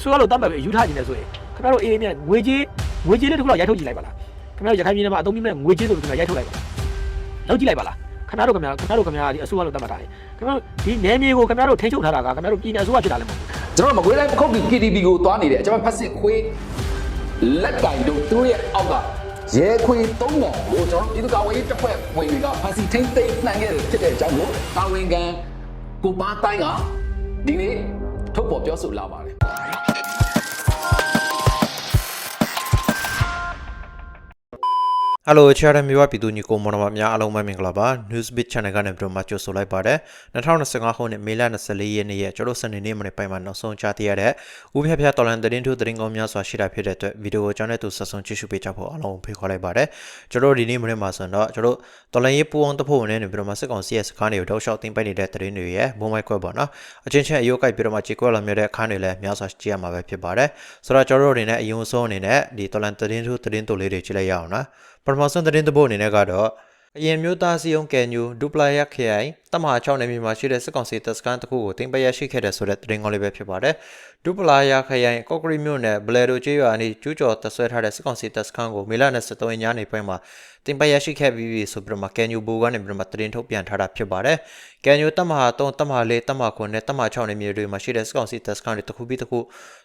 အစိုးရလို့တတ်မှတ်ပြီးယူထားခြင်းလဲဆိုရင်ခင်ဗျားတို့အေးမြတ်ငွေကြေးငွေကြေးလေးတစ်ခုလောက်ရိုက်ထုတ်ကြည့်လိုက်ပါလားခင်ဗျားတို့ရခိုင်ပြည်နယ်မှာအသုံးပြုမဲ့ငွေကြေးဆိုပြီးခင်ဗျားရိုက်ထုတ်လိုက်ပါလားလောက်ကြည့်လိုက်ပါလားခင်ဗျားတို့ခင်ဗျားခင်ဗျားတို့ခင်ဗျားဒီအစိုးရလို့တတ်မှတ်တာလေခင်ဗျားတို့ဒီနယ်မြေကိုခင်ဗျားတို့ထိန်းချုပ်ထားတာကခင်ဗျားတို့ပြည်နယ်အစိုးရဖြစ်တာလည်းမဟုတ်ဘူးကျွန်တော်တို့မကွေးတိုင်းပခုတ်ကီ KTV ကိုသွားနေတယ်ကျွန်တော်ဖက်စစ်ခွေးလက်ကင်တို့သူတို့ရဲ့အောက်ကရဲခွေးသုံးပုံကိုကျွန်တော်တို့ပြည်သူ့ကာကွယ်ရေးတပ်ဖွဲ့ဝင်တွေကဖန်စီထိမ့်သိမ်းနှံခဲ့တယ်ဖြစ်တဲ့အကြောင်းကိုတာဝန်ခံကိုပါတိုင်းကဒီနေ့ထုတ်ပေါ်ပြောဆိုလာပါတယ် ဟယ်လိုချာရမီဝပြည်သူညီကိုမောင်နှမများအားလုံးပဲမင်္ဂလာပါ Newsbit Channel ကနေပြီးတော့မှကြိုဆိုလိုက်ပါတယ်2025ခုနှစ်မေလ24ရက်နေ့ရဲ့ကျွန်တော်စနေနေ့မနေ့ပိုင်းမှာနောက်ဆုံးကြားသိရတဲ့ဥပြဖြတ်တော်လန်သတင်းထုသတင်းကောင်းများစွာရှိတာဖြစ်တဲ့အတွက်ဗီဒီယိုကိုကျွန်တော်တို့ဆက်ဆုံးကြည့်ရှုပေးကြဖို့အားလုံးဖိတ်ခေါ်လိုက်ပါတယ်ကျွန်တော်ဒီနေ့မနေ့မှာဆိုတော့ကျွန်တော်တော်လန်ရေးပူအောင်တဖို့ဝင်နေပြီးတော့မှစစ်ကောင်စီရဲ့စကားတွေကိုတောက်လျှောက်တင်ပိုက်နေတဲ့သတင်းတွေရဲ့ဘုံမိုက်ခွဲပေါ့နော်အချင်းချင်းအယုတ်ကိုက်ပြီးတော့မှကြေကွက်လာမြတဲ့အခန်းတွေလည်းများစွာကြည့်ရမှာပဲဖြစ်ပါတယ်ဆိုတော့ကျွန်တော်တို့အနေနဲ့အယုံဆုံးအနေနဲ့ဒီတော်လန်သတင်းထုသတင်းတို့လေးတွေကြည့်လိုက်ရအောင်နော် ပထမဆုံးသတင်းသဘောအနေနဲ့ကတော့အရင်မျိုးသားစီယုံကဲညူဒူပလာရက်ခရိုင်တမဟာ6နေမြေမှာရှိတဲ့စစ်ကောင်စီတပ်စခန်းတစ်ခုကိုတင်ပရရှိခဲ့တဲ့ဆိုတဲ့သတင်းကောင်းလေးပဲဖြစ်ပါတယ်ဒူပလာယာခရိုင်ကော့ကရီမြို့နယ်ဘလဲဒိုကျေးရွာအနီးကျူးကျော်တပ်ဆွဲထားတဲ့စစ်ကောင်စီတပ်စခန်းကိုမေလ23ရက်ညနေပိုင်းမှာတင်ပရရှိခဲ့ပြီးပြီဆိုပြီးတော့မှကဲညူဘူကနေပြီးတော့မှသတင်းထုတ်ပြန်ထားတာဖြစ်ပါတယ်ကဲညူတမဟာ3တမဟာ4တမဟာ9နဲ့တမဟာ6နေမြေတွေမှာရှိတဲ့စစ်ကောင်စီတပ်စခန်းတွေတစ်ခုပြီးတစ်ခု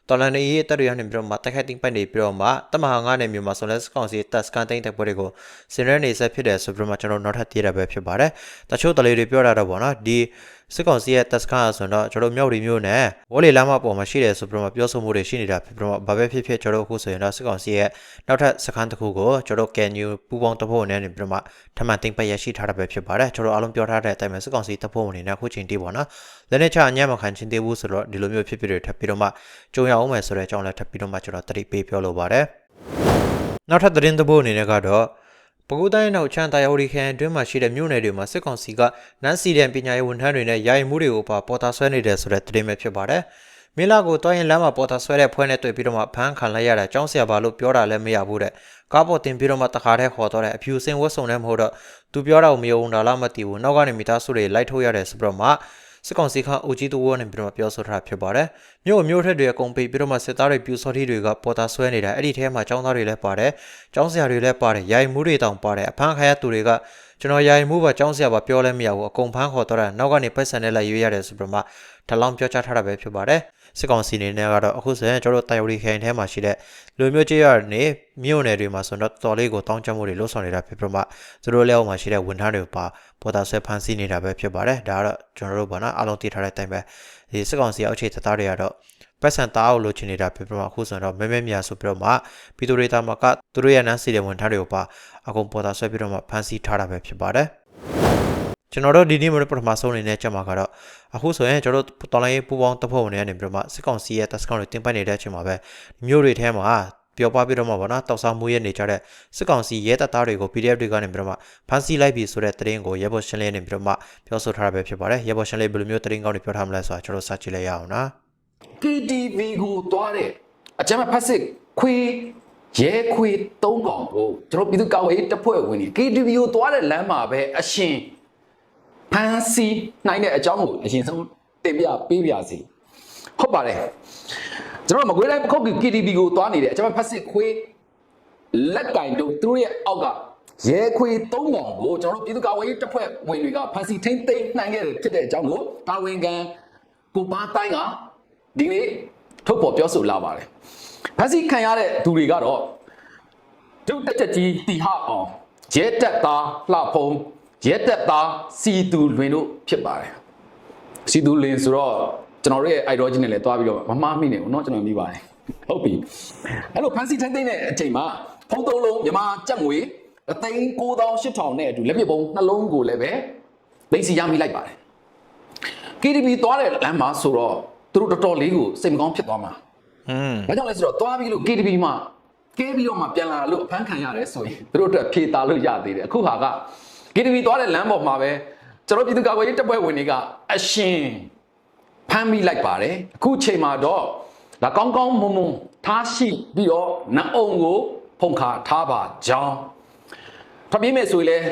တော်လန်နေရေးတပ်တွေကနေပြီးတော့မှတိုက်ခိုက်တင်ပိုက်နေပြီးတော့မှတမဟာ9နေမြေမှာဆိုလဲစစ်ကောင်စီတပ်စခန်းတိုင်းတပ်ပွဲတွေကိုစင်ရဲနေဆက်ဖြစ်တယ်ဆိုပြီးတော့မှကျွန်တော်နောက်ထပ်သိရတာပဲဖြစ်ပါတယ်တချို့တလေတွေပြောတာတော့ဗောနော်ဒီ စစ်ကောင်စီရဲ့တပ်စခန်းဆိုတော့ကျွန်တော်မြောက်ရီမျိုးနဲ့ဝေါ်လီလမ်းမပေါ်မှာရှိတယ်ဆိုပြီးတော့မှပြောဆိုမှုတွေရှိနေတာဖြစ်ပြီးတော့ဘာပဲဖြစ်ဖြစ်ကျွန်တော်အခုဆိုရင်တော့စစ်ကောင်စီရဲ့နောက်ထပ်စခန်းတစ်ခုကိုကျွန်တော်ကန်ယူပူပေါင်းတပ်ဖွဲ့နဲ့နေပြီးတော့မှထပ်မံတင်ပတ်ရရှိထားတာပဲဖြစ်ပါတယ်ကျွန်တော်အားလုံးပြောထားတဲ့အတိုင်းပဲစစ်ကောင်စီတပ်ဖွဲ့ဝင်တွေနဲ့အခုချိန်ထိပေါ့နော်လက်နဲ့ချအညံ့မခံချင်းသေးဘူးဆိုတော့ဒီလိုမျိုးဖြစ်ဖြစ်တွေထပ်ပြီးတော့မှကြုံရအောင်မယ်ဆိုတဲ့အကြောင်းလည်းထပ်ပြီးတော့မှကျွန်တော်တတိပေးပြောလိုပါတယ်နောက်ထပ်သတင်းသဘောအနေနဲ့ကတော့ ပကူတိုင်းနောက်ချမ်းတာယာဝတီခရိုင်အတွင်းမှာရှိတဲ့မြို့နယ်တွေမှာစစ်ကောင်စီကနန်းစီတဲ့ပညာရေးဝန်ထမ်းတွေနဲ့ယာယီမှုတွေကိုပါပေါ်တာဆွဲနေတယ်ဆိုတဲ့သတင်းပဲဖြစ်ပါတယ်။မင်းလာကိုတွိုင်းရင်လမ်းမှာပေါ်တာဆွဲတဲ့ဖွဲ့နဲ့တွေ့ပြီးတော့မှဖမ်းခံလိုက်ရတာကြောင်းဆရာပါလို့ပြောတာလည်းမရဘူးတဲ့။ကားပေါ်တင်ပြီးတော့မှတခါတည်းခေါ်တော့တဲ့အဖြူစင်ဝတ်စုံနဲ့မဟုတ်တော့သူပြောတာကိုမယုံတာလားမသိဘူး။နောက်ကနေမိသားစုတွေလိုက်ထုတ်ရတယ်ဆိုပြီးတော့မှ စစ်ကောင်စီခအိုကြီးတူဝနဲ့ပြီးတော့ပြောဆိုထားတာဖြစ်ပါတယ်။မြို့မြို့ထက်တွေအကုန်ပိတ်ပြီးတော့မှစစ်သားတွေပြူစော်ထီတွေကပေါ်တာဆွဲနေတာအဲ့ဒီထဲမှာចောင်းသားတွေလည်းပါတယ်။ចောင်းဆရာတွေလည်းပါတယ်။ယာယီမှုတွေတောင်ပါတယ်။အဖမ်းခံရသူတွေကကျွန်တော်ယာယီမှုပါចောင်းဆရာပါပြောလဲမရဘူး။အကုန်ဖမ်းခေါ်တော့တာနောက်ကနေပတ်စံနဲ့လိုက်ရွေးရတယ်ဆိုပြီးတော့မှထလောင်းပြောကြားထားတာပဲဖြစ်ပါတယ်။ စစ်ကောင်စီအနေနဲ့ကတော့အခုဆိုရင်ကျွန်တော်တို့တိုင်ဝတီခိုင်ထဲမှာရှိတဲ့လူမျိုးကျေးရွာတွေနေမြို့နယ်တွေမှာဆိုတော့တော်လေးကိုတောင်းကျမှုတွေလှုပ်ဆောင်နေတာဖြစ်ပြီးတော့မှသူတို့လက်အောက်မှာရှိတဲ့ဝန်ထမ်းတွေပါပေါ်တာဆွဲဖမ်းဆီးနေတာပဲဖြစ်ပါတယ်။ဒါကတော့ကျွန်တော်တို့ဘာနော်အားလုံးသိထားတဲ့အတိုင်းပဲဒီစစ်ကောင်စီအောက်ခြေတပ်သားတွေကတော့ပတ်စံတားအောင်လုပ်ချင်နေတာဖြစ်ပြီးတော့အခုဆိုတော့မဲမဲမြာဆိုပြီးတော့မှပြည်သူတွေတာမှာကသူတို့ရဲ့နန်းစီတဲ့ဝန်ထမ်းတွေကိုပါအကုန်ပေါ်တာဆွဲပြီးတော့မှဖမ်းဆီးထားတာပဲဖြစ်ပါတယ်။ ကျွန်တော်တို့ဒီနေ့မှာပထမဆုံးအနေနဲ့ကြက်မှာကတော့အခုဆိုရင်ကျွန်တော်တို့တော်လိုင်းရေးပူပေါင်းတပ်ဖွဲ့ဝင်တွေကနေပြီးတော့မှစစ်ကောင်စီရဲ့တပ်စခန်းတွေတင်ပိုက်နေတဲ့အချိန်မှာပဲမြို့တွေထဲမှာပျော်ပါပြီးတော့မှဗောနော်တောက်စားမှုရဲ့နေကြတဲ့စစ်ကောင်စီရဲတပ်သားတွေကို PDF တွေကနေပြီးတော့မှဖမ်းဆီးလိုက်ပြီဆိုတဲ့သတင်းကိုရဲဘော်ရှင်းလင်းနေပြီးတော့မှပြောဆိုထားတာပဲဖြစ်ပါတယ်ရဲဘော်ရှင်းလင်းဘယ်လိုမျိုးသတင်းကောင်းတွေပြောထားမလဲဆိုတာကျွန်တော်စကြည့်လိုက်ရအောင်နော် KTV ကိုသွားတဲ့အကြမ်းဖက်စစ်ခွေးရဲခွေးသုံးကောင်ကိုကျွန်တော်ပြည်သူ့ကာကွယ်ရေးတပ်ဖွဲ့ဝင်တွေ KTV ကိုသွားတဲ့လမ်းမှာပဲအရှင် ဖန်စီနိုင်တဲ့အကြောင်းကိုအရင်ဆုံးတင်ပြပေးပါစီဟုတ်ပါတယ်ကျွန်တော်တို့မကွေးတိုင်းပခုတ်ကီ KTV ကိုသွားနေတဲ့အကြမ်းဖက်စစ်ခွေးလက်ကင်တို့သူတို့ရဲ့အောက်ကရဲခွေးသုံးကောင်ကိုကျွန်တော်တို့ပြည်သူ့ကာကွယ်ရေးတပ်ဖွဲ့ဝင်တွေကဖန်စီထိမ့်သိမ်းနှံခဲ့တယ်ဖြစ်တဲ့အကြောင်းကိုတာဝန်ခံကိုပါတိုင်းကဒီနေ့ထုတ်ပေါ်ပြောဆိုလာပါတယ်။ဖန်စီခံရတဲ့သူတွေကတော့ဒုတက်ချက်ကြီးတီဟအောင်ရဲတက်သားလှဖုံး ရဲတက်သားစီတူလွင်တို့ဖြစ်ပါတယ်။စီတူလွင်ဆိုတော့ကျွန်တော်တို့ရဲ့ ideology နဲ့လည်းတွားပြီးတော့မမှားမိနေဘူးเนาะကျွန်တော်မိပါတယ်။ဟုတ်ပြီ။အဲ့လိုဖန်စီထိုင်းသိမ်းတဲ့အချိန်မှာဖုံးသုံးလုံးမြန်မာကြက်ငွေအသိန်း9800နဲ့အတူလက်ပစ်ပုံးနှလုံးကိုလည်းပဲသိမ်းစီရမိလိုက်ပါတယ်။ KTV သွားတဲ့လမ်းမှာဆိုတော့သူတို့တော်တော်လေးကိုစိတ်မကောင်းဖြစ်သွားမှာ อืม ။ဘာကြောင့်လဲဆိုတော့သွားပြီးလို့ KTV မှာကဲပြီးတော့မှပြန်လာလို့အဖမ်းခံရတယ်ဆိုရင်သူတို့အတွက်ဖြေတာလို့ရသေးတယ်။အခုဟာက KTV သွားတဲ့လမ်းပေါ်မှာပဲကျွန်တော်ပြည်သူ့ကာကွယ်ရေးတပ်ဖွဲ့ဝင်တွေကအရှင်ဖမ်းမိလိုက်ပါတယ်။အခုချိန်မှာတော့ဒါကောင်းကောင်းမွန်မွန်ထားရှိပြီးတော့နအုံကို ဖုန်ခါထားပါကြောင်းထပ်ပြေးမယ်ဆိုရင်လည်း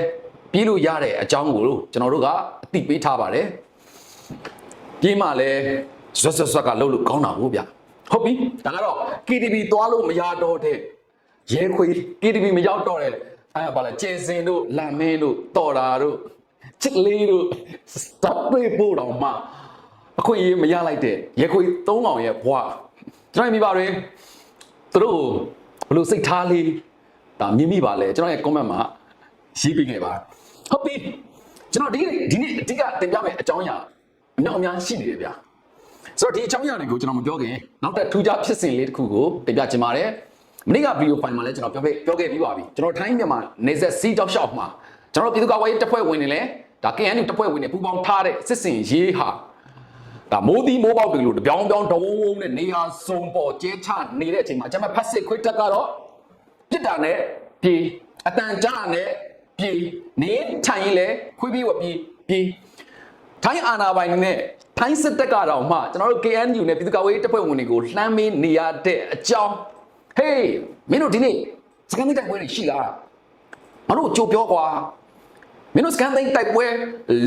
ပြေးလို့ရတဲ့အကြောင်းကိုကျွန်တော်တို့ကအသိပေးထားပါတယ်။ပြေးမှလည်းဇွတ်ဇွတ်ဇွတ်ကလှုပ်လို့ကောင်းတာဟုတ်ဗျဟုတ်ပြီဒါကတော့ KTV သွားလို့မရတော့တဲ့ရဲခွေ KTV မရောက်တော့တဲ့ အဲဘာလဲကျင်စင်တို့လမ်းမင်းတို့တော်တာတို့ချစ်လေးတို့စတပ်ပေးဖို့တော့မှအခွင့်အရေးမရလိုက်တဲ့ရဲခွေသုံးကောင်ရဲ့ဘွားကျွန်တော်မိပါတွင်သူတို့ဘယ်လိုစိတ်ထားလေးဒါမြင်မိပါလဲကျွန်တော်ရဲ့ comment မှာရေးပေးခဲ့ပါဟုတ်ပြီကျွန်တော်ဒီနေ့ဒီနေ့အဓိကတင်ပြမယ့်အကြောင်းအရာအများအများရှိနေတယ်ဗျာဆိုတော့ဒီအကြောင်းအရာတွေကိုကျွန်တော်မပြောခင်နောက်ထပ်ထူးခြားဖြစ်စဉ်လေးတစ်ခုကိုတင်ပြချင်ပါတယ်။ မနေ့ကဗီဒီယိုဖိုင်မှာလည်းကျွန်တော်ပြောခဲ့ပြောခဲ့ပြီးပါပြီ။ကျွန်တော်ထိုင်းမြန်မာနေဆက်စီးတောက်လျှောက်မှာကျွန်တော်ပြည်သူ့ကာကွယ်ရေးတပ်ဖွဲ့ဝင်တွေလည်းဒါ KNU တပ်ဖွဲ့ဝင်တွေပူးပေါင်းထားတဲ့စစ်စင်ရေးဟာဒါမိုးသီးမိုးပေါက်တွေလို့တပြောင်းပြောင်းတဝုံဝုံနဲ့နေရာစုံပေါ်ကျဲချနေတဲ့အချိန်မှာကျွန်မဖတ်စစ်ခွေးတက်ကတော့ပြစ်တာနဲ့ပြေးအတန်ကြားနဲ့ပြေးနေထိုင်ရင်လည်းခွေးပြေးဝပြေးပြေးထိုင်းအာဏာပိုင်တွေနဲ့ထိုင်းစစ်တပ်ကတော့မှကျွန်တော်တို့ KNU နဲ့ပြည်သူ့ကာကွယ်ရေးတပ်ဖွဲ့ဝင်တွေကိုလှမ်းမေးနေရတဲ့အကြောင်း ဟေးမင်းတို့ဒီနေ့စကန်သိမ်းတိုက်ပွဲတွေရှိလားမတို့ကြိုပြောကွာမင်းတို့စကန်သိမ်းတိုက်ပွဲ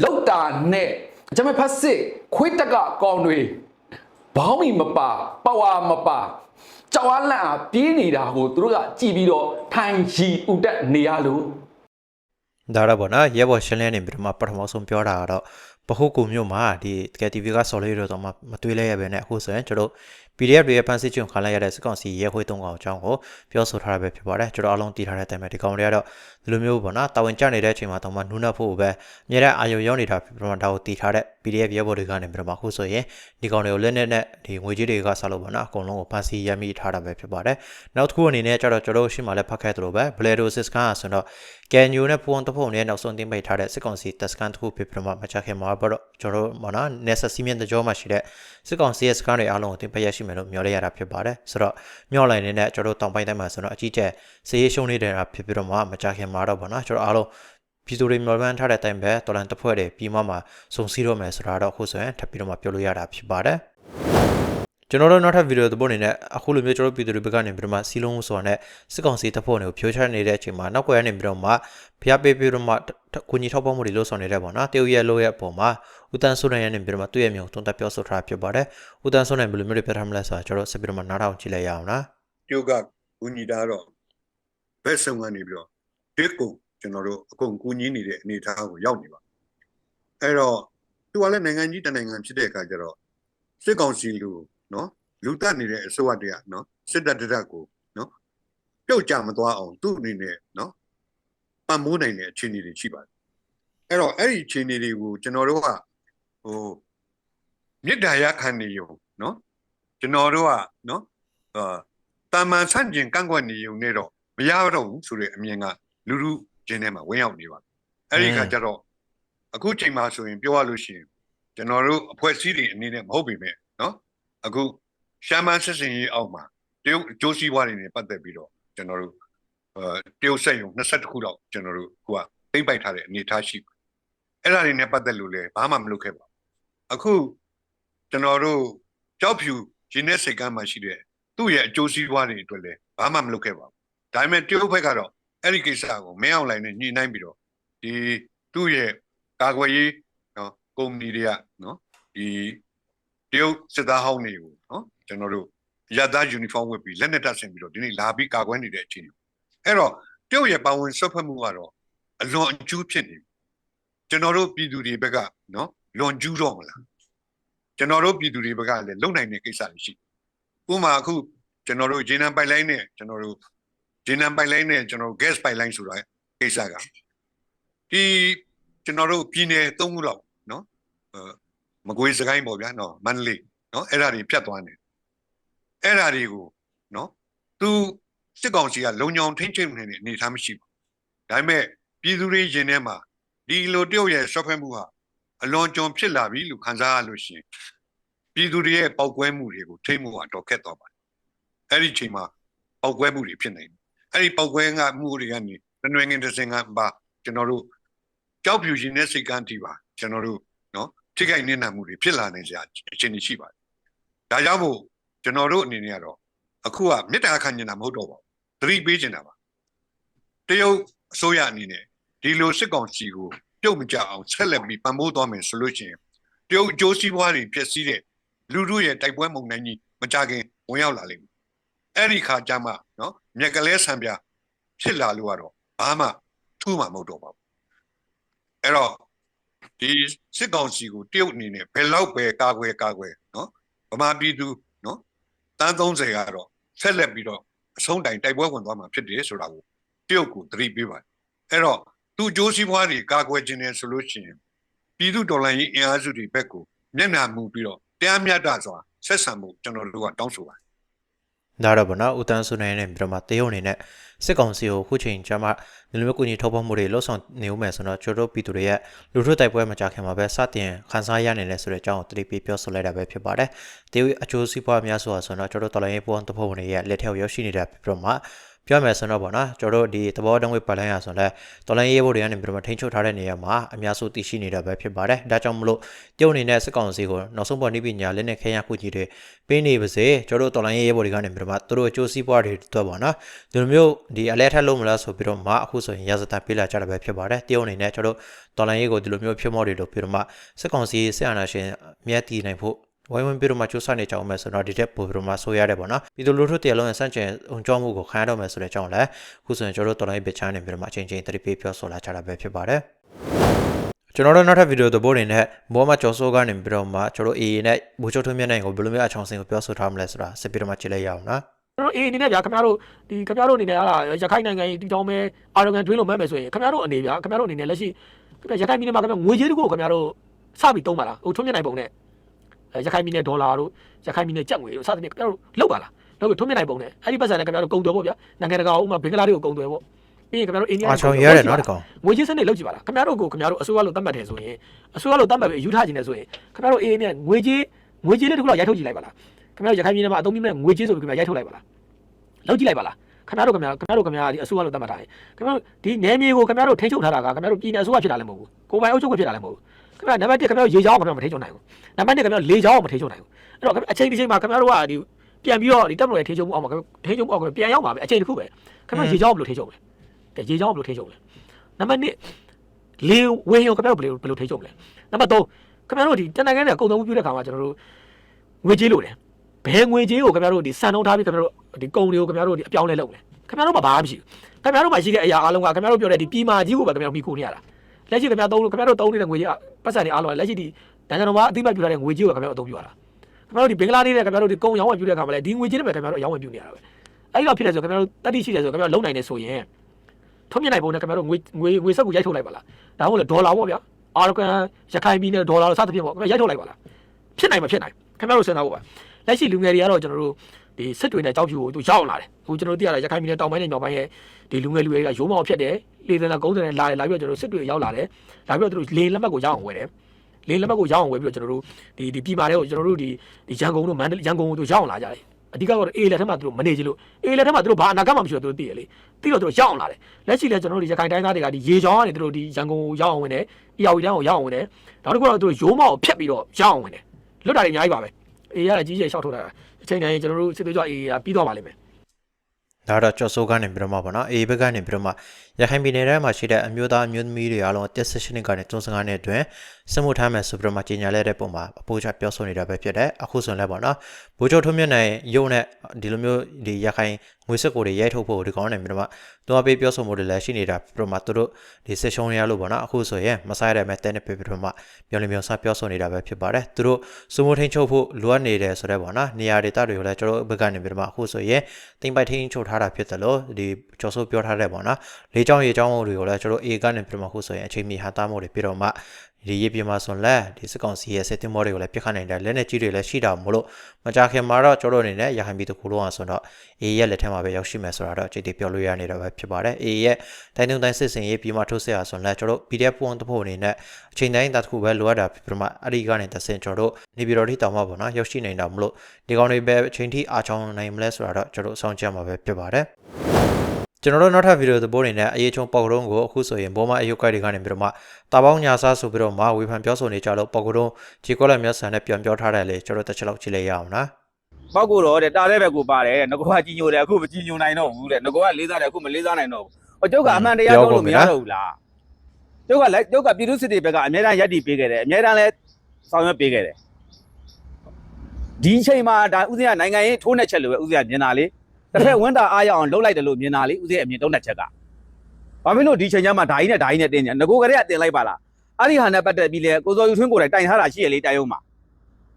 လောက်တာနဲ့အကြမ်းဖက်စစ်ခွေးတက်ကကောင်တွေဘောင်းမီမပါပဝါမပါကြောက်အားလန့်အားပြေးနေတာကိုသူတို့ကကြည်ပြီးတော့ထိုင်ရီဥတက်နေရလို့ဒါတော့ဗောနော်ရဲဘော်ရှင်းလင်းနေပြီးတော့မှပထမဆုံးပြောတာကတော့ပခုတ်ကူမြို့မှာဒီတကယ် TV ကဆော်လေးတော့မှမတွေးလဲရပဲနဲ့အခုဆိုရင်ကျွန်တော် PDF တွေရဲ့ဖန်ဆီးခြင်းခံလိုက်ရတဲ့စစ်ကောင်စီရဲခွေးသုံးကောင်အကြောင်းကိုပြောဆိုထားရပဲဖြစ်ပါတယ်ကျွန်တော်အလုံးတည်ထားတဲ့အတိုင်းပဲဒီကောင်တွေကတော့ဒီလိုမျိုးပေါ့နော်တာဝန်ကျနေတဲ့အချိန်မှာတော့မှနူးနပ်ဖို့ပဲအများတဲ့အာရုံရောက်နေတာဖြစ်ပြီးတော့ဒါကိုတည်ထားတဲ့ PDF ရဲဘော်တွေကနေပြီးတော့မှအခုဆိုရင်ဒီကောင်တွေကိုလက်နဲ့နဲ့ဒီငွေကြေးတွေကဆောက်လို့ပေါ့နော်အကုန်လုံးကိုဖန်ဆီးရမိထားတာပဲဖြစ်ပါတယ်နောက်တစ်ခုအနေနဲ့ကျတော့ကျွန်တော်တို့ရှိမှလည်းဖတ်ခဲ့သလိုပဲ Blado Siskan ဆိုတော့ကန်ယူနဲ့ဖုန်းတဖုံနဲ့နောက်ဆုံးတင်ပိတ်ထားတဲ့စစ်ကောင်စီတပ်စခန်းတစ်ခုဖြစ်ပြီးတော့မှမချခင်မှာတော့ကျွန်တော်တို့မနော် Nessa စီမင်းတကြောမှာရှိတဲ့ စစ်ကောင်စီရဲ့စခန်းတွေအားလုံးကိုတင်ပိတ်ရရှိမယ်လို့မျှော်လင့်ရတာဖြစ်ပါတယ်ဆိုတော့မျှော်လိုက်နေတဲ့ကျွန်တော်တို့တောင်ပိုင်းတိုင်းမှာဆိုတော့အကြီးကျယ်စေရေးရှုံးနေတာဖြစ်ပြီးတော့မှမချခင်မှာတော့ဗောနော်ကျွန်တော်အားလုံးပြည်သူတွေမျှော်မှန်းထားတဲ့အတိုင်းပဲတော်လန်တစ်ဖွဲ့တွေပြီးမှမှစုံစည်းတော့မယ်ဆိုတာတော့အခုဆိုရင်ထပ်ပြီးတော့မှပြောလို့ရတာဖြစ်ပါတယ် ကျွန်တော်တို့နောက်ထပ်ဗီဒီယိုသဘောအနေနဲ့အခုလိုမျိုးကျွန်တော်တို့ပြည်သူတွေဘက်ကနေပြီးတော့မှစီလုံးဆိုတာနဲ့စစ်ကောင်စီတပ်ဖွဲ့တွေကိုဖြိုးချနေတဲ့အချိန်မှာနောက်ကွယ်ကနေပြီးတော့မှဖျားပေးပြီးတော့မှကိုကြီးထောက်ပံ့မှုတွေလုပ်ဆောင်နေတဲ့ပေါ့နော်တရုတ်ရဲ့လို့ရဲ့အပေါ်မှာဦးတန်းစိုးနိုင်ရနေပြီးတော့မှသူ့ရဲ့မျိုးတုံးတက်ပြောဆိုထားဖြစ်ပါတယ်ဦးတန်းစိုးနိုင်ဘယ်လိုမျိုးတွေပြောထားမလဲဆိုတာကျွန်တော်ဆက်ပြီးတော့မှနားထောင်ကြည့်လိုက်ရအောင်နော်တရုတ်ကကူညီတာတော့ဘက်ဆောင်ကနေပြီးတော့တစ်ကုန်ကျွန်တော်တို့အကုန်ကူညီနေတဲ့အနေအထားကိုရောက်နေပါအဲ့တော့သူကလည်းနိုင်ငံကြီးတစ်နိုင်ငံဖြစ်တဲ့အခါကျတော့စစ်ကောင်စီလူ နော်လူတက်နေတဲ့အစိုးရတွေကနော်စစ်တပ်တက်ကိုနော်ပြုတ်ကြမသွားအောင်သူ့အနေနဲ့နော်ပံ့ပိုးနိုင်တဲ့အခြေအနေတွေရှိပါတယ်အဲ့တော့အဲ့ဒီအခြေအနေတွေကိုကျွန်တော်တို့ကဟိုမေတ္တာရခံနေရုံနော်ကျွန်တော်တို့ကနော်အာတာမန်ဆန့်ကျင်ကန့်ကွက်နေုံနဲ့တော့မရတော့ဘူးဆိုတဲ့အမြင်ကလူလူချင်းထဲမှာဝင်ရောက်နေပါအဲ့ဒီခါကျတော့အခုချိန်မှာဆိုရင်ပြောရလို့ရှိရင်ကျွန်တော်တို့အဖွဲ့အစည်းတွေအနေနဲ့မဟုတ်ပေမဲ့နော် အခုရှမ်းမန်းစစ်စင်ရေးအောက်မှာတရုတ်အကျိုးစီးပွားတွေနဲ့ပတ်သက်ပြီးတော့ကျွန်တော်တို့အဲတရုတ်ဆက်ယုံ20ခုလောက်ကျွန်တော်တို့ခုကသိမ့်ပိုက်ထားတဲ့အနေအထားရှိပါတယ်အဲ့ဒါတွေနဲ့ပတ်သက်လို့လည်းဘာမှမလုပ်ခဲ့ပါဘူးအခုကျွန်တော်တို့ကြောက်ဖြူရင်းနဲ့စိတ်ကမ်းမှာရှိတဲ့သူ့ရဲ့အကျိုးစီးပွားတွေအတွက်လည်းဘာမှမလုပ်ခဲ့ပါဘူး။ဒါပေမဲ့တရုတ်ဘက်ကတော့အဲ့ဒီကိစ္စကိုမင်းအောင်လိုင်းနဲ့ညှိနှိုင်းပြီးတော့ဒီသူ့ရဲ့ကာကွယ်ရေးနော်ကုမ္ပဏီတွေကနော်ဒီ တရုတ်စစ်သားဟောင်းတွေကိုနော်ကျွန်တော်တို့ရတ်သားယူနီဖောင်းဝတ်ပြီးလက်နက်တပ်ဆင်ပြီးတော့ဒီနေ့လာပြီးကာကွယ်နေတဲ့အခြေအနေ။အဲ့တော့တရုတ်ရဲ့ပါဝင်ဆွတ်ဖက်မှုကတော့အလွန်အကျူးဖြစ်နေပြီ။ကျွန်တော်တို့ပြည်သူတွေဘက်ကနော်လွန်ကျူးတော့မလား။ကျွန်တော်တို့ပြည်သူတွေဘက်ကလည်းလုံနိုင်တဲ့ကိစ္စတွေရှိတယ်ဥပမာအခုကျွန်တော်တို့ဂျင်းနံပိုက်လိုင်းနဲ့ကျွန်တော်တို့ဂျင်းနံပိုက်လိုင်းနဲ့ကျွန်တော်တို့ gas ပိုက်လိုင်းဆိုတာကိစ္စကဒီကျွန်တော်တို့ပြည်နယ်၃ခုလောက်နော်အဲ မကွေးစကိုင်းပေါ့ဗျာနော်မန္တလေးနော်အဲ့ဒါတွေဖြတ်သွားနေအဲ့ဒါတွေကိုနော်သူစစ်ကောင်စီကလုံညောင်ထိမ့်ချိမ့်နေတဲ့အနေအထားမရှိဘူးဒါပေမဲ့ပြည်သူတွေရင်ထဲမှာဒီလိုတရုတ်ရဲ့ဆွဲဖက်မှုဟာအလွန်ကြုံဖြစ်လာပြီလို့ခန်းစားရလို့ရှိရင်ပြည်သူတွေရဲ့ပောက်ကွဲမှုတွေကိုထိမ့်မှုကတော့ခက်သွားပါတယ်။အဲ့ဒီချိန်မှာပောက်ကွဲမှုတွေဖြစ်နေတယ်။အဲ့ဒီပောက်ကွဲငါမှုတွေကနေတနွေငင်တစ်စင်ကပါကျွန်တော်တို့ကြောက်ဖြူရှင်တဲ့စိတ်ကန်းတီပါကျွန်တော်တို့နော် ထိခိုက်နေနိုင်မှုတွေဖြစ်လာနေကြအခြေအနေရှိပါတယ်။ဒါကြောင့်မို့ကျွန်တော်တို့အနေနဲ့ကတော့အခုကမေတ္တာခံနေတာမဟုတ်တော့ပါဘူး။သတိပေးနေတာပါ။တရုတ်အစိုးရအနေနဲ့ဒီလိုစစ်ကောင်စီကိုပြုတ်မကြအောင်ဆက်လက်ပြီးပံ့ပိုးသွားမယ်ဆိုလို့ရှိရင်တရုတ်အကျိုးစီးပွားတွေဖြစ်စည်းတဲ့လူတို့ရဲ့တိုက်ပွဲမုံနိုင်ကြီးမကြခင်ဝင်ရောက်လာလိမ့်မယ်အဲ့ဒီခါကျမှနော်မြက်ကလေးဆံပြဖြစ်လာလို့ကတော့ဘာမှထူးမှာမဟုတ်တော့ပါဘူးအဲ့တော့ ဒီစစ်ကောင်စီကိုတရုတ်အနေနဲ့ဘယ်လောက်ပဲကာကွယ်ကာကွယ်နော်ဗမာပြည်သူနော်တန်း30ကတော့ဆက်လက်ပြီးတော့အဆုံးတိုင်တိုက်ပွဲဝင်သွားမှာဖြစ်တယ်ဆိုတာကိုတရုတ်ကိုသတိပေးပါတယ်အဲ့တော့သူ့ကြိုးစည်းပွားတွေကာကွယ်ခြင်းနဲ့ဆိုလို့ရှိရင်ပြည်သူတော်လှန်ရေးအင်အားစုတွေဘက်ကိုမျက်နှာမူပြီးတော့တရားမျှတစွာဆက်ဆံမှုကျွန်တော်တို့ကတောင်းဆိုပါတယ် ဒါတော့ဗောနော်ဦးတန်းစုနိုင်နဲ့ပြီးတော့မှတရုတ်အနေနဲ့စစ်ကောင်စီကိုခုချိန်ကျမှဒီလိုမျိုးကိုကြီးထောက်ပံ့မှုတွေလှုပ်ဆောင်နေဦးမယ်ဆိုတော့ကျွန်တော်တို့ပြည်သူတွေရဲ့လူထုတိုက်ပွဲမကြခင်မှာပဲစတင်ခန်းစားရနိုင်တယ်ဆိုတဲ့အကြောင်းကိုတတိပေးပြောဆိုလိုက်တာပဲဖြစ်ပါတယ်။တရုတ်အကျိုးစီးပွားများဆိုတာဆိုတော့ကျွန်တော်တို့တော်လိုင်းရေးပေါ်တဖို့ဝင်ရဲ့လက်ထက်ရောက်ရှိနေတာပြီးတော့မှ ပြောမယ်ဆိုတော့ဗောနော်ကျွန်တော်တို့ဒီသဘောတုံးဝေးပတ်လိုင်းရဆိုတော့တော်လိုင်းရေးဘောတွေကနေပြီးတော့မှထိန်းချုပ်ထားတဲ့နေရာမှာအများစုတည်ရှိနေတာပဲဖြစ်ပါတယ်။ဒါကြောင့်မလို့တရုတ်အနေနဲ့စစ်ကောင်စီကိုနောက်ဆုံးပေါ်နေပညာလက်နဲ့ခဲရခုကြီးတွေပေးနေပါစေကျွန်တော်တို့တော်လိုင်းရေးဘောတွေကနေပြီးတော့မှသူတို့အကျိုးစီးပွားတွေတွေ့ပါနော်ဒီလိုမျိုးဒီအလဲထက်လုံးမလားဆိုပြီးတော့မှအခုဆိုရင်ရာဇသပေးလာကြတာပဲဖြစ်ပါတယ်တရုတ်အနေနဲ့ကျွန်တော်တို့တော်လိုင်းရေးကိုဒီလိုမျိုးဖြစ်မော့တွေလို့ပြီးတော့မှစစ်ကောင်စီစစ်အာဏာရှင်မြတ်တည်နိုင်ဖို့ ဝိုင်းဝန်းပြီးတော့မှစူးစမ်းနေကြအောင်မယ်ဆိုတော့ဒီတက်ပို့ပြီးတော့မှဆိုရတယ်ပေါ့နော်ပြည်သူလူထုတရားလုံးရဲ့စန့်ကျင်အောင်ကြောမှုကိုခံရတော့မယ်ဆိုတဲ့အကြောင်းလည်းအခုဆိုရင်ကျွန်တော်တို့တော်လိုင်းဘစ်ချာနေပြီးတော့မှအချိန်ချင်းတတိပေးပြောဆိုလာကြတာပဲဖြစ်ပါတယ်ကျွန်တော်တို့နောက်ထပ်ဗီဒီယိုသဘောတွေနဲ့ဘောမကျော်စိုးကနေပြီးတော့မှကျွန်တော် AA နဲ့ဘူချုပ်ထွန်းမြတ်နိုင်ကိုဘယ်လိုမျိုးအချောင်းစင်ကိုပြောဆိုထားမလဲဆိုတာစစ်ပြီးတော့မှကြည့်လိုက်ရအောင်နော်ကျွန်တော်အေးအနေနဲ့ဗျာခင်ဗျားတို့ဒီခင်ဗျားတို့အနေနဲ့ဟာရခိုင်နိုင်ငံကြီးတီတောင်းမဲ့အာရဂန်တွင်းလို့မှတ်မယ်ဆိုရင်ခင်ဗျားတို့အနေဗျာခင်ဗျားတို့အနေနဲ့လက်ရှိခင်ဗျာရခိုင်ပြည်နယ်မှာခင်ဗျာငွေကြေးတကူကိုခင်ဗျားတို့စပြီးတုံးပါလားဟိုထွန်းမြတ်နိုင်ပုံနဲ့ ရခိုင်ပြည်နယ်ဒေါ်လာတို့ရခိုင်ပြည်နယ်ကျပ်ငွေတို့စသဖြင့်ခင်ဗျားတို့လောက်ပါလားလောက်ပြီးထွန်းမြတ်နိုင်ပုံနဲ့အဲ့ဒီပတ်စံနဲ့ခင်ဗျားတို့ကုန်သွယ်ပေါ့ဗျာနိုင်ငံတကာဥမာဘင်္ဂလားဒေ့ရှ်ကိုကုန်သွယ်ပေါ့ပြီးရင်ခင်ဗျားတို့အိန္ဒိယအာချောင်းရတယ်နော်ဒီကောင်ငွေကြေးစနစ်လောက်ကြည့်ပါလားခင်ဗျားတို့ကိုခင်ဗျားတို့အစိုးရလို့သတ်မှတ်တယ်ဆိုရင်အစိုးရလို့သတ်မှတ်ပြီးယူထားခြင်းနဲ့ဆိုရင်ခင်ဗျားတို့အေးနဲ့ငွေကြေးငွေကြေးလေးတခုလောက်ရိုက်ထုတ်ကြည့်လိုက်ပါလားခင်ဗျားတို့ရခိုင်ပြည်နယ်မှာအသုံးပြုမဲ့ငွေကြေးဆိုပြီးခင်ဗျားရိုက်ထုတ်လိုက်ပါလားလောက်ကြည့်လိုက်ပါလားခင်ဗျားတို့ခင်ဗျားခင်ဗျားတို့ခင်ဗျားဒီအစိုးရလို့သတ်မှတ်တာလေခင်ဗျားတို့ဒီနယ်မြေကိုခင်ဗျားတို့ထိန်းချုပ်ထားတာကခင်ဗျားတို့ပြည်နယ်အစိုးရဖြစ်တာလည်းမဟုတ်ဘူးကိုယ်ပိုင်အုပ်ချုပ်ခွင့်ဖြစ်တာလည်းမဟုတ်ဘူး ခင်ဗျားနံပါတ်1ခင်ဗျားတို့ရေချောင်းခင်ဗျားမထိန်းချုပ်နိုင်ဘူးနံပါတ်2ခင်ဗျားတို့လေချောင်းမထိန်းချုပ်နိုင်ဘူးအဲ့တော့အချိန်တစ်ချိန်မှာခင်ဗျားတို့ကဒီပြန်ပြီးတော့ဒီတပ်မတော်ရဲ့ထိန်းချုပ်မှုအောက်မှာထိန်းချုပ်မှုအောက်မှာပြန်ရောက်ပါပဲအချိန်တစ်ခုပဲခင်ဗျားရေချောင်းဘယ်လိုထိန်းချုပ်မလဲကဲရေချောင်းဘယ်လိုထိန်းချုပ်မလဲနံပါတ်2လေဝင်းရောခင်ဗျားတို့ဘယ်လိုဘယ်လိုထိန်းချုပ်မလဲနံပါတ်3ခင်ဗျားတို့ဒီတနင်္ဂနွေနဲ့အကုန်လုံးပြုတဲ့ခါမှာကျွန်တော်တို့ငွေကြေးလို့တယ်ဘယ်ငွေကြေးကိုခင်ဗျားတို့ဒီစံနှုန်းထားပြီးခင်ဗျားတို့ဒီကုန်တွေကိုခင်ဗျားတို့ဒီအပြောင်းလဲလုပ်လဲခင်ဗျားတို့မှာဘာမှမရှိဘူးခင်ဗျားတို့မှာရှိတဲ့အရာအလုံးကခင်ဗျားတို့ပြောတဲ့ဒီပြည်မာကြီးကိုပဲခင်ဗျားတို့မိခိုနေရတာ လက်ရှိခင်ဗျားသုံးလို့ခင်ဗျားတို့သုံးနေတဲ့ငွေကြီးပတ်စံတွေအားလုံးကလက်ရှိဒီဒန်ဂျန်တော်မှာအတိမတ်ပြထားတဲ့ငွေကြီးကိုခင်ဗျားတို့အသုံးပြုရတာခင်ဗျားတို့ဒီဘင်္ဂလားဒေ့ရှ်နဲ့ခင်ဗျားတို့ဒီကုန်ရောင်းဝယ်ပြုတဲ့အခါမှာလည်းဒီငွေကြီးနဲ့ပဲခင်ဗျားတို့ရောင်းဝယ်ပြုနေရတာပဲအဲ့ဒီတော့ဖြစ်တယ်ဆိုခင်ဗျားတို့တတိရှိတယ်ဆိုခင်ဗျားတို့လုံနိုင်နေဆိုရင်ထုံးမြင့်နိုင်ပုံနဲ့ခင်ဗျားတို့ငွေငွေငွေဆက်ကိုရိုက်ထုတ်လိုက်ပါလားဒါမှမဟုတ်လေဒေါ်လာပေါ့ဗျာအာရကန်ရခိုင်ပြည်နယ်ဒေါ်လာလို့စသဖြင့်ပေါ့ခင်ဗျားရိုက်ထုတ်လိုက်ပါလားဖြစ်နိုင်မဖြစ်နိုင်ခင်ဗျားတို့စဉ်းစားဖို့ပါလက်ရှိလူငယ်တွေကတော့ကျွန်တော်တို့ ဒီစစ်တွေနဲ့ကြောက်ဖြူကိုသူရောက်လာတယ်ဟိုကျွန်တော်တို့သိရတယ်ရခိုင်ပြည်နယ်တောင်ပိုင်းနဲ့မြောက်ပိုင်းရဲ့ဒီလူငယ်လူတွေကရိုးမောင်ဖြစ်တယ်လေသနာကုန်းစင်နဲ့လာတယ်လာပြီးတော့ကျွန်တော်တို့စစ်တွေရောက်လာတယ်လာပြီးတော့သူတို့လေလက်မှတ်ကိုရောက်အောင်ဝယ်တယ်လေလက်မှတ်ကိုရောက်အောင်ဝယ်ပြီးတော့ကျွန်တော်တို့ဒီဒီပြည်မာတွေကိုကျွန်တော်တို့ဒီဒီရန်ကုန်တို့မန္တလေးရန်ကုန်ကိုသူရောက်အောင်လာကြတယ်အဓိကတော့အေးလက်ထက်မှာသူတို့မနေချင်လို့အေးလက်ထက်မှာသူတို့ဘာအနာဂတ်မှမရှိတော့သူတို့သိရလေသိတော့သူတို့ရောက်အောင်လာတယ်လက်ရှိလဲကျွန်တော်တို့ဒီရခိုင်တိုင်းသားတွေကဒီရေချောင်းကနေသူတို့ဒီရန်ကုန်ကိုရောက်အောင်ဝင်တယ်အီယာဝီတန်းကိုရောက်အောင်ဝင်တယ်နောက်တစ်ခုတော့သူတို့ရိုးမောင်ကိုဖျက်ပြီးတော့ရောက်အောင်ဝင်တယ်လွတ်တာတွေအများကြီးပါပဲ အေးရကြီးကြီးရှောက်ထုတ်တာအချိန်တိုင်းကျွန်တော်တို့စစ်သွေးကြွအေးရပြီးတော့ပါလိမ့်မယ်ဒါတော့ကျော်စိုးကနေပြီးတော့မှပေါ့နော်အေဘက်ကနေပြီးတော့မှရခိုင်ပြည်နယ်ထဲမှာရှိတဲ့အမျိုးသားအမျိုးသမီးတွေအားလုံးတက်ဆက်ရှင်ကနေ35နှစ်အတွင်းစမှုထားမယ်ဆိုပြီးတော့မှကြီးညာလဲတဲ့ပုံမှာအပိုးချပြောဆိုနေတာပဲဖြစ်တယ်အခုဆိုရင်လည်းပေါ့နော်ဘိုးချုပ်ထွန်းမြတ်နိုင်ရုံနဲ့ဒီလိုမျိုးဒီရခိုင် ငွေစက်ကိုတွေရိုက်ထုတ်ဖို့ဒီကောင်းနေပြီးတော့မှသူအပေးပြောဆိုမှုတွေလည်းရှိနေတာပြီးတော့မှသူတို့ဒီဆက်ရှုံးရလို့ပေါ့နော်အခုဆိုရင်မဆိုင်ရတဲ့မဲ့တဲနဲ့ပြပြီးတော့မှပြောလိမျိုးစပြောဆိုနေတာပဲဖြစ်ပါတယ်သူတို့စမှုထိန်ချုပ်ဖို့လိုအပ်နေတယ်ဆိုတဲ့ပေါ့နော်နေရာဒေသတွေကိုလည်းကျွန်တော်ဘက်ကနေပြီးတော့မှအခုဆိုရင်တင်ပိုက်ထိန်ချုပ်ထားတာဖြစ်တယ်လို့ဒီကျော်စိုးပြောထားတဲ့ပေါ့နော်လေးချောင်းရေချောင်းတွေကိုလည်းကျွန်တော်အေကနေပြီးတော့မှအခုဆိုရင်အချိန်မီဟာသားမှုတွေပြီးတော့မှ ဒီရေပြမှာဆိုလက်ဒီစကောင်စီရဲ့စက်တင်မောတွေကိုလည်းပြခတ်နိုင်တယ်လက်နဲ့ကြီးတွေလည်းရှိတာမို့လို့မကြခင်မှာတော့ကျွန်တော်အနေနဲ့ရဟန်ပြည်တစ်ခုလုံးအောင်ဆိုတော့အေရဲ့လက်ထက်မှာပဲရောက်ရှိမယ်ဆိုတာတော့အခြေတည်ပြောလို့ရနေတာပဲဖြစ်ပါတယ်အေရဲ့တိုင်းတုံတိုင်းစစ်စင်ရေးပြီးမှထုတ်ဆက်ရဆိုလက်ကျွန်တော် PDF ပုံတစ်ဖို့အနေနဲ့အချိန်တိုင်းတစ်ခုပဲလိုအပ်တာပြီးတော့မှအဲ့ဒီကနေတဆင်ကျွန်တော်တို့နေပြည်တော်ထိတောင်မှပေါ့နော်ရောက်ရှိနေတာမို့လို့ဒီကောင်တွေပဲအချိန်ထိအားချောင်းနိုင်မလဲဆိုတာတော့ကျွန်တော်တို့အဆောင်ကြမှာပဲဖြစ်ပါတယ် ကျွန်တော်တို့နောက်ထပ်ဗီဒီယိုသဘောတွေနဲ့အရေးချုံပေါက်ကုန်းကိုအခုဆိုရင်ဘောမအယုတ်ကိုက်တွေကနေပြီးတော့မှတာပေါင်းညာစားဆိုပြီးတော့မှဝေဖန်ပြောဆိုနေကြလို့ပေါက်ကုန်းဂျီကောလက်မြတ်ဆန်နဲ့ပြန်ပြောထားတယ်လေကျွန်တော်တစ်ချက်လောက်ကြည့်လိုက်ရအောင်နော်ပောက်ကိုတော့တဲ့တားတဲ့ဘက်ကိုပါတယ်တဲ့ငကောကကြီးညိုတယ်အခုမကြီးညိုနိုင်တော့ဘူးတဲ့ငကောကလေးစားတယ်အခုမလေးစားနိုင်တော့ဘူးဟောကျုပ်ကအမှန်တရားပြောလို့မရတော့ဘူးလားကျုပ်ကလည်းကျုပ်ကပြည်သူစစ်တွေဘက်ကအများအားယက်တီပေးခဲ့တယ်အများအားလည်းဆောင်ရွက်ပေးခဲ့တယ်ဒီအချိန်မှာဒါဥစဉ်ကနိုင်ငံရေးထိုးနှက်ချက်လို့ပဲဥစဉ်ကမြင်တာလေ တစ်ဖက်ဝန်တာအားရအောင်လှုပ်လိုက်တယ်လို့မြင်တာလေဥစဉ်အမြင်တုံးနှက်ချက်ကဘာဖြစ်လို့ဒီချိန်ကျမှဓာကြီးနဲ့ဓာကြီးနဲ့တင်းညာငကိုကလေးကတင်လိုက်ပါလားအဲ့ဒီဟာနဲ့ပတ်သက်ပြီးလေကိုစောယူထွင်းကိုယ်တိုင်တိုင်ထားတာရှိရလေတိုင်အောင်မှာ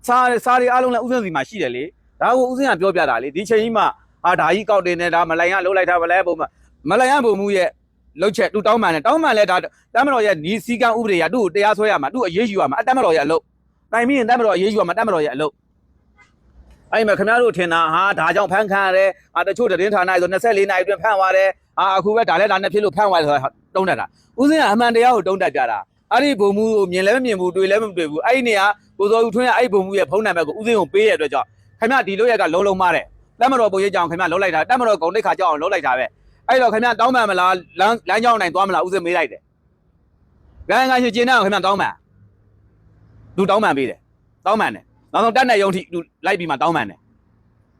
စားစားတွေအားလုံးလည်းဥစဉ်စီမှာရှိတယ်လေဒါကိုဥစဉ်ကပြောပြတာလေဒီချိန်ကြီးမှာအာဓာကြီးကောက်တင်နေတာမလိုင်ကလှုပ်လိုက်တာမလဲပုံမလိုင်ကပုံမှုရဲ့လှုပ်ချက်တူတောင်းမှန်တယ်တောင်းမှန်လဲဒါတမတော်ရဲ့နီးစည်းကမ်းဥပဒေရသူ့ကိုတရားစွဲရမှာသူ့အရေးယူရမှာအတမတော်ရဲ့အလုပ်တိုင်ပြီးရင်တမတော်အရေးယူရမှာတမတော်ရဲ့အလုပ် အဲ့မှာခင်ဗျားတို့ထင်တာဟာဒါကြောင့်ဖန်ခံရတယ်။အာတချို့သတင်းဌာနတွေဆို24နာရီအတွင်းဖန်သွားတယ်။အာအခုပဲဒါလည်းဒါနဲ့ဖြစ်လို့ဖန်သွားတယ်ဆိုတာတုံးတတ်တာ။ဦးစင်းကအမှန်တရားကိုတုံးတတ်ကြတာ။အဲ့ဒီဘုံမှုကိုမြင်လည်းမမြင်ဘူးတွေ့လည်းမတွေ့ဘူး။အဲ့ဒီနေရာကိုစောဦးထွန်းရအဲ့ဒီဘုံမှုရဲ့ဖုန်းနံပါတ်ကိုဦးစင်းကိုပေးရတဲ့အတွက်ကြောင့်ခင်ဗျားဒီလိုရက်ကလုံးလုံးမားတယ်။တက်မတော်ပုံရိပ်ကြောင်ခင်ဗျားလုံးလိုက်တာတက်မတော်ဂုံတိတ်ခါကြောက်အောင်လုံးလိုက်တာပဲ။အဲ့တော့ခင်ဗျားတောင်းပန်မလားလမ်းလမ်းကြောင်းနိုင်သွားမလားဦးစင်းမေးလိုက်တယ်။ဂန်ငါရှင်ကျင်းအောင်ခင်ဗျားတောင်းပန်။သူတောင်းပန်ပေးတယ်။တောင်းပန်တယ်။ နောက်ဆုံးတက်တဲ့ယုံထိသူလိုက်ပြီးမှတောင်းပန်တယ်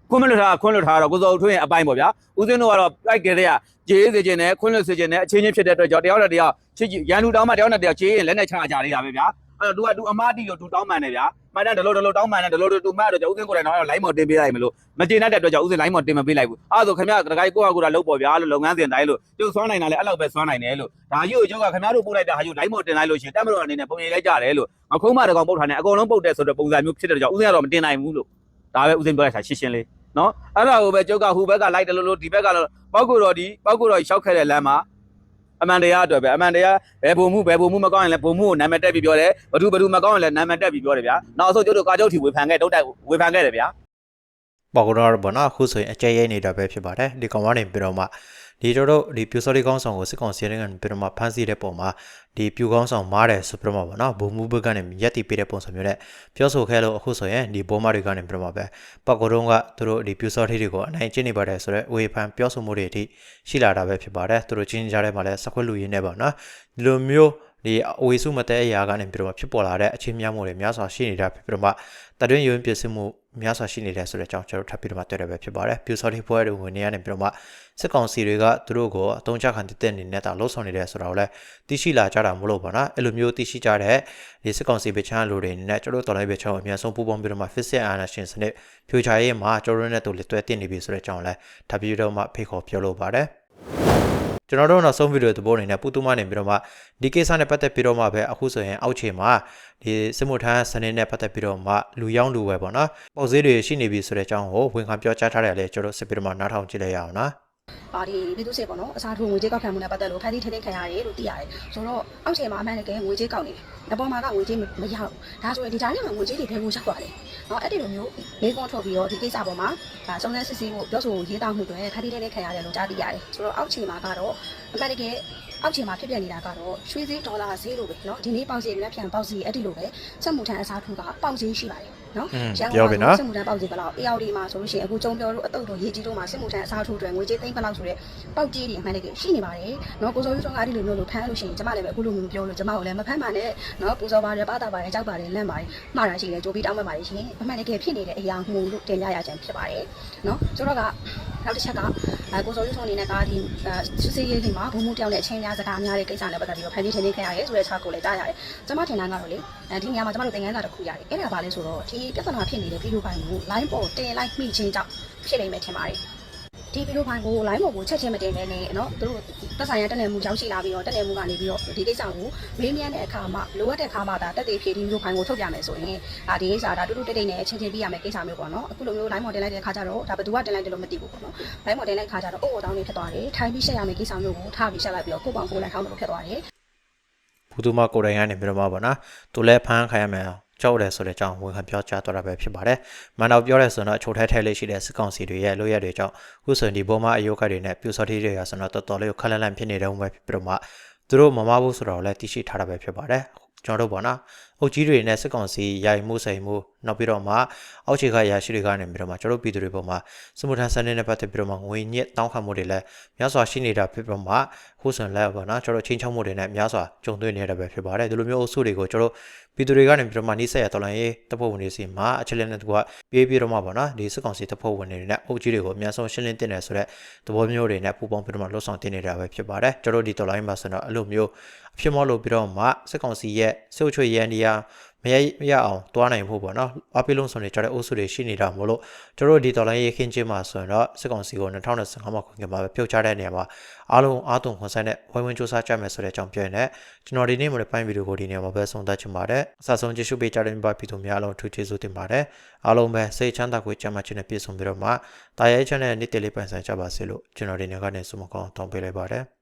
ခွန်းမလွတ်ထားခွန်းလွတ်ထားတော့ကိုစောထွင်းရဲ့အပိုင်းပေါ့ဗျာဦးစင်းတို့ကတော့လိုက်ကြတဲ့ကဂျေးစေခြင်းနဲ့ခွန်းလွတ်စေခြင်းနဲ့အချင်းချင်းဖြစ်တဲ့အတွက်ကြောင့်တယောက်နဲ့တယောက်ချစ်ရန်လူတောင်းမှတယောက်နဲ့တယောက်ဂျေးရင်လက်နဲ့ချကြရတာပဲဗျာ အဲ့တော့ तू က तू အမားတီလို့ तू တောင်းမှန်တယ်ဗျာမှန်တယ်ဒလို့ဒလို့တောင်းမှန်တယ်ဒလို့ तू မှတ်တော့ကြောင့်ဦးစင်းကိုယ်တိုင်တော့လိုင်းမော်တင်ပေးလိုက်မလို့မတင်တဲ့အတွက်ကြောင့်ဦးစင်းလိုင်းမော်တင်မပေးလိုက်ဘူးအဲ့ဒါဆိုခင်ဗျားတခိုင်းကိုကကိုတာလောက်ပေါ့ဗျာလို့လုပ်ငန်းစဉ်တိုင်းလို့ကျုပ်စွမ်းနိုင်တာလည်းအဲ့လောက်ပဲစွမ်းနိုင်တယ်လို့ဒါကြီးကိုကျုပ်ကခင်ဗျားတို့ပို့လိုက်တာဟာယူလိုင်းမော်တင်လိုက်လို့ရှိရင်တက်မတော်အနေနဲ့ပုံရိပ်လိုက်ကြတယ်လို့အခုံးမတကောင်ပုတ်ထားနေအကုန်လုံးပုတ်တဲ့ဆိုတော့ပုံစံမျိုးဖြစ်တဲ့ကြောင့်ဦးစင်းကတော့မတင်နိုင်ဘူးလို့ဒါပဲဦးစင်းပြောလိုက်တာရှင်းရှင်းလေး နော်အဲ့ဒါကိုပဲကျုပ်ကဟိုဘက်ကလိုက်တယ်လို့လို့ဒီဘက်ကလည်းပောက်ကိုတော်ဒီပောက်ကိုတော်ရှောက်ခဲ့တဲ့လမ်းမှာ အမှန်တရားအတွက်ပဲအမှန်တရားဘယ်ပုံမှုဘယ်ပုံမှုမကောင်းရင်လည်းပုံမှုကိုနာမည်တက်ပြီးပြောတယ်ဘသူဘသူမကောင်းရင်လည်းနာမည်တက်ပြီးပြောတယ်ဗျာနောက်ဆုံးကျုပ်တို့ကားကျုပ်ထီဝေဖန်ခဲ့တုတ်တက်ဝေဖန်ခဲ့တယ်ဗျာပေါ့ကတော့ဘောနော်အခုဆိုရင်အကြဲရိုက်နေတာပဲဖြစ်ပါတယ်ဒီကောင်ကနေပြီးတော့မှဒီတို့တို့ဒီပြူစော်ဒီကောင်းဆောင်ကိုစစ်ကောင်စီရဲ့ကနေပြီးတော့မှဖမ်းဆီးတဲ့ပုံမှာ ဒီပြူကောင်းဆောင်မားတယ်ဆိုပြီးတော့မှပေါ့နော်ဘုံမူဘက်ကနေရက်တီပေးတဲ့ပုံစံမျိုးနဲ့ပြောဆိုခဲ့လို့အခုဆိုရင်ဒီဘောမတွေကနေပြီးတော့မှပဲပေါ့ကတော့ကသူတို့ဒီပြူစော်ထီတွေကိုအနိုင်ကျင့်နေပါတယ်ဆိုတော့ဝေဖန်ပြောဆိုမှုတွေအထိရှိလာတာပဲဖြစ်ပါတယ်သူတို့ချင်းကြားထဲမှာလည်းစခွက်လူရင်းနေပါနော်ဒီလိုမျိုးဒီအဝေစုမတဲ့အရာကနေပြီးတော့ဖြစ်ပေါ်လာတဲ့အခြေများမှုတွေများစွာရှိနေတာဖြစ်ပြီးတော့မှတတွင်းရုံပြည့်စုံမှုများစွာရှိနေတယ်ဆိုတဲ့အကြောင်းကျွန်တော်ထပ်ပြီးတော့မှတွေ့ရပဲဖြစ်ပါတယ်ပြူစော်တီပွဲတွေဝင်နေရနေပြီးတော့မှ စစ်ကောင်စီတွေကသူတို့ကိုအတုံးချခံတည်တဲ့အနေနဲ့တာလှုပ်ဆောင်နေတယ်ဆိုတာကိုလည်းသိရှိလာကြတာမလို့ပါနော်အဲ့လိုမျိုးသိရှိကြတဲ့ဒီစစ်ကောင်စီပချမ်းလူတွေအနေနဲ့ကျွန်တော်တို့တော်လိုက်ပချမ်းကိုအများဆုံးပူးပေါင်းပြီးတော့မှ physical animation စနစ်ဖြူချရေးမှာကျွန်တော်တို့နဲ့တူလက်တွဲတင်နေပြီဆိုတဲ့အကြောင်းလည်းထပ်ပြီးတော့မှဖိတ်ခေါ်ပြောလိုပါတယ်ကျွန်တော်တို့နောက်ဆုံးဗီဒီယိုသဘောအနေနဲ့ပူတူမနေပြီးတော့မှဒီကိစ္စနဲ့ပတ်သက်ပြီးတော့မှပဲအခုဆိုရင်အောက်ခြေမှာဒီစစ်မှုထမ်းစနစ်နဲ့ပတ်သက်ပြီးတော့မှလူရောင်းလူဝယ်ပေါ့နော်ပုံစံတွေရှိနေပြီဆိုတဲ့အကြောင်းကိုဝန်ခံပြောကြားထားတယ်လေကျွန်တော်စစ်ပြီးတော့မှနားထောင်ကြည့်လိုက်ရအောင်နော် ပါဒီပြည်သူ့စစ်ပေါ့နော်အစားထိုးငွေကြေးကောက်ခံမှုနဲ့ပတ်သက်လို့ဖန်တီးထင်းထင်းခံရတယ်လို့သိရတယ်ဆိုတော့အောက်ခြေမှာအမှန်တကယ်ငွေကြေးကောက်နေတယ်အပေါ်မှာကငွေကြေးမမရဘူးဒါဆိုရင်ဒီကြားထဲမှာငွေကြေးတွေဘယ်ကိုရောက်သွားလဲနော်အဲ့ဒီလိုမျိုးလေးကွန်ထုတ်ပြီးတော့ဒီကိစ္စပေါ်မှာဒါစုံစမ်းစစ်ဆေးဖို့ပြောဆိုရေးတောင်းမှုတွေဖန်တီးထင်းထင်းခံရတယ်လို့ကြားသိရတယ်ဆိုတော့အောက်ခြေမှာကတော့အမှန်တကယ်အောက်ခြေမှာဖြစ်ပျက်နေတာကတော့ရွှေဈေးဒေါ်လာဈေးလိုပဲเนาะဒီနေ့ပေါက်ဈေးနဲ့ပြန်ပေါက်ဈေးအဲ့ဒီလိုပဲစက်မှုထမ်းအစားထိုးကပေါက်ဈေးရှိပါတယ်เนาะ อืม ရ နော်ပြောပြီနော်စစ်မှုထမ်းပေါက်ကြီးဘယ်လောက်အေယော်ဒီမှာဆိုလို့ရှိရင်အခုကျုံပြောလို့အတုပ်တို့ရေးကြီးတို့မှာစစ်မှုထမ်းအစားထိုးတွေငွေကြေးသိန်းဘယ်လောက်ဆိုတဲ့ပေါက်ကြီးတွေအမှန်တကယ်ရှိနေပါတယ်နော်ကိုစိုးရွှေဆောင်ကအဲ့ဒီလိုမျိုးလို့ဖမ်းလို့ရှိရင်ကျမလည်းပဲအခုလိုမျိုးပြောလို့ကျမကိုလည်းမဖမ်းပါနဲ့နော်ပူဇော်ပါတယ်ပါတာပါတယ်ကြောက်ပါတယ်လန့်ပါတယ်မှားတာရှိတယ်ကြိုးပြီးတောင်းပန်ပါတယ်ရှင်အမှန်တကယ်ဖြစ်နေတဲ့အရာမှုလို့တင်ပြရချင်ဖြစ်ပါတယ်နော်ဆိုတော့ကနောက်တစ်ချက်ကအဲကိုစောကြီးဆုံးအနေနဲ့ကဒီစစ်စေးရေးဒီမှာဘုံမှုတယောက်နဲ့အချင်းများစကားများတဲ့ကိစ္စနဲ့ပတ်သက်ပြီးတော့ဖန်တီးထင်းထင်းခဲ့ရတယ်ဆိုတဲ့ချက်ကိုလည်းကြားရတယ်ကျမထင်တာကတော့လေအဲဒီနေရာမှာကျမတို့သင်ခန်းစာတစ်ခုရတယ်အဲ့ဒါဘာလဲဆိုတော့ဒီပြဿနာဖြစ်နေတဲ့ဗီဒီယိုပိုင်းကို line ပေါ်တင်လိုက်မိချင်းကြောင့်ဖြစ်နေမယ်ထင်ပါတယ် ဒီဗီဒီယိုဖိုင်ကို line ပေါ်ကိုချက်ချင်းမတင်ပဲနဲ့နော်သူတို့သက်ဆိုင်ရာတက်နယ်မှုရောက်ရှိလာပြီးတော့တက်နယ်မှုကနေပြီးတော့ဒီကိစ္စကိုမေးမြန်းတဲ့အခါမှာလိုအပ်တဲ့အခါမှာဒါတက်သေးဖြည့်ဒီဗီဒီယိုဖိုင်ကိုထုတ်ပြမယ်ဆိုရင်ဒါဒီကိစ္စဒါတူတူတိတ်တိတ်နဲ့ချင်းချင်းပြရမယ်ကိစ္စမျိုးပေါ့နော်အခုလိုမျိုး line ပေါ်တင်လိုက်တဲ့အခါကျတော့ဒါဘယ်သူကတင်လိုက်တယ်လို့မသိဘူးပေါ့နော် line ပေါ်တင်လိုက်တဲ့အခါကျတော့အိုးအော်တောင်းနေဖြစ်သွားတယ်ထိုင်ပြီးရှက်ရမယ်ကိစ္စမျိုးကိုထားပြီးရှက်လိုက်ပြီးတော့ကိုယ့်ပေါင်ကိုယ်လိုက်ထောင်းလို့ဖြစ်သွားတယ်ဘုသူမကိုယ်တိုင်ကနေပြီးတော့မှပေါ့နော်သူလည်းဖမ်းခံရမယ် ကြောက်တယ်ဆိုတဲ့အကြောင်းဝန်ခံပြောကြားသွားတာပဲဖြစ်ပါတယ်။မန်တော်ပြောရဲဆိုတော့အချိုထဲထဲလေးရှိတဲ့စစ်ကောင်စီတွေရဲ့လိုရက်တွေကြောင့်ခုဆိုရင်ဒီဘောမအယုတ်ကတွေနဲ့ပြူစောတိတွေရဆိုတော့တော်တော်လေးကိုခက်လက်လန့်ဖြစ်နေတုန်းပဲဖြစ်ပြီးတော့မှသူတို့မမဘူးဆိုတော့လည်းသိရှိထားတာပဲဖြစ်ပါတယ်။ကျွန်တော်တို့ပေါ့နော်။အုတ်ကြီးတွေနဲ့စစ်ကောင်စီရိုင်မှုဆိုင်မှုနောက်ပြီးတော့မှအောက်ခြေကရာရှိတွေကနေပြီးတော့မှကျွန်တော်တို့ပြည်သူတွေပေါ်မှာစမှုထမ်းစနစ်နဲ့ပတ်သက်ပြီးတော့မှငွေညစ်တောင်းခံမှုတွေလည်းများစွာရှိနေတာဖြစ်ပြီးတော့မှခုဆိုရင်လည်းပေါ့နော်ကျွန်တော်တို့ချင်းချောက်မှုတွေနဲ့များစွာကြုံတွေ့နေရတာပဲဖြစ်ပါတယ်။ဒီလိုမျိုးအုပ်စုတွေကိုကျွန်တော်တို့ ပြည်သူတွေကနေပြီးတော့မှနှိစက်ရတော်လိုင်းရေးတပ်ဖွဲ့ဝင်တွေစီမှာအချက်လက်နဲ့တကွပြေးပြီးတော့မှပေါ့နော်ဒီစစ်ကောင်စီတပ်ဖွဲ့ဝင်တွေနဲ့အုပ်ကြီးတွေကိုအများဆုံးရှင်းလင်းတင်တယ်ဆိုတော့သဘောမျိုးတွေနဲ့ပူးပေါင်းပြီးတော့မှလှုပ်ဆောင်တင်နေတာပဲဖြစ်ပါတယ်ကျွန်တော်တို့ဒီတော်လိုင်းမှာဆိုတော့အဲ့လိုမျိုးအဖြစ်မောလို့ပြီးတော့မှစစ်ကောင်စီရဲ့စုတ်ချွေရန်ဒီယာမရမရအောင်တွားနိုင်ဖို့ပေါ့နော်အပိလုံးစုံနေကြတဲ့အုပ်စုတွေရှိနေတာမို့လို့တို့တို့ဒီတော်လိုင်းရေးခင်းချင်းမှာဆိုရင်တော့စစ်ကောင်စီကို2025မှာခွင့်ပြုမှာပဲပြုတ်ချတဲ့နေရာမှာအားလုံးအားသွန်ခွန်ဆိုင်တဲ့ဝိုင်းဝန်းစူးစမ်းကြမယ်ဆိုတဲ့အကြောင်းပြောရင်လည်းကျွန်တော်ဒီနေ့မှာပိုင်းဗီဒီယိုကိုဒီနေရာမှာပဲဆုံးသတ်ချင်ပါတယ်အစဆုံးကြည့်ရှုပေးကြတဲ့မိဘပြည်သူများအားလုံးထူးကျေးဇူးတင်ပါတယ်အားလုံးပဲစိတ်ချမ်းသာကိုကြံ့မှချင်းနဲ့ပြည့်စုံပြီးတော့မှတာရဲချမ်းတဲ့နေ့တလေးပိုင်ဆိုင်ကြပါစေလို့ကျွန်တော်ဒီနေ့ကနေဆုမကောင်းတောင်းပေးလိုက်ပါတယ်